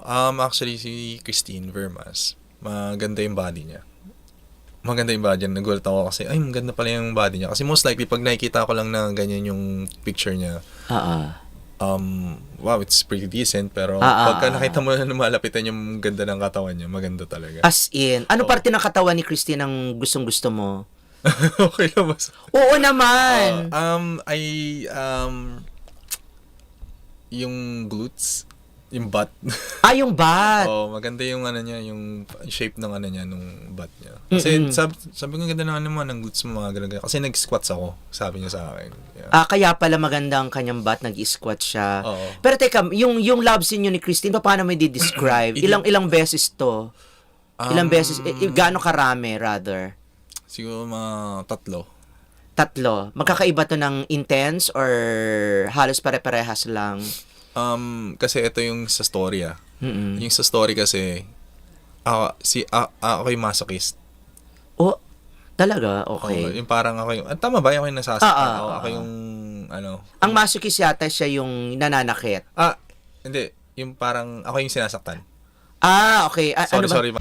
Um, actually, si Christine Vermas, maganda yung body niya. Maganda yung body niya. Nagulat ako kasi, ay, maganda pala yung body niya. Kasi most likely, pag nakikita ko lang na ganyan yung picture niya, Ah, um, wow, it's pretty decent. Pero ah, pagka nakita mo na lumalapitan yung ganda ng katawan niya, maganda talaga. As in, ano Oo. parte ng katawan ni Christine ang gustong-gusto mo? okay lang ba? Oo naman. Uh, um, I, um, yung glutes, yung butt. ah, yung bat. Oo, maganda yung ano niya, yung shape ng ano niya, nung butt niya. Kasi Mm-mm. sabi, sabi ko ganda na ano mo, ng glutes mo, mga ganun. Kasi nag-squats ako, sabi niya sa akin. Yeah. Ah, kaya pala maganda ang kanyang bat, nag-squat siya. Oo. Pero teka, yung yung love scene niyo ni Christine, paano mo i-describe? Ilang ilang beses to? Ilang Um, beses? Eh, eh, gaano karami, rather? Siguro mga tatlo. Tatlo. Magkakaiba to ng intense or halos pare-parehas lang? Um, kasi ito yung sa story ah. Mm-mm. Yung sa story kasi, ako, si, a- ako yung masochist. Oh, talaga? Oo, Okay. yung parang ako yung, ah, tama ba? Ako yung nasasaktan. Ah, ah, ako, ah, ako ah. yung, ano. Ang masochist yata siya yung nananakit. Ah, hindi. Yung parang, ako yung sinasaktan. Ah, okay. Ah, Sorry, ano ba? sorry. ma-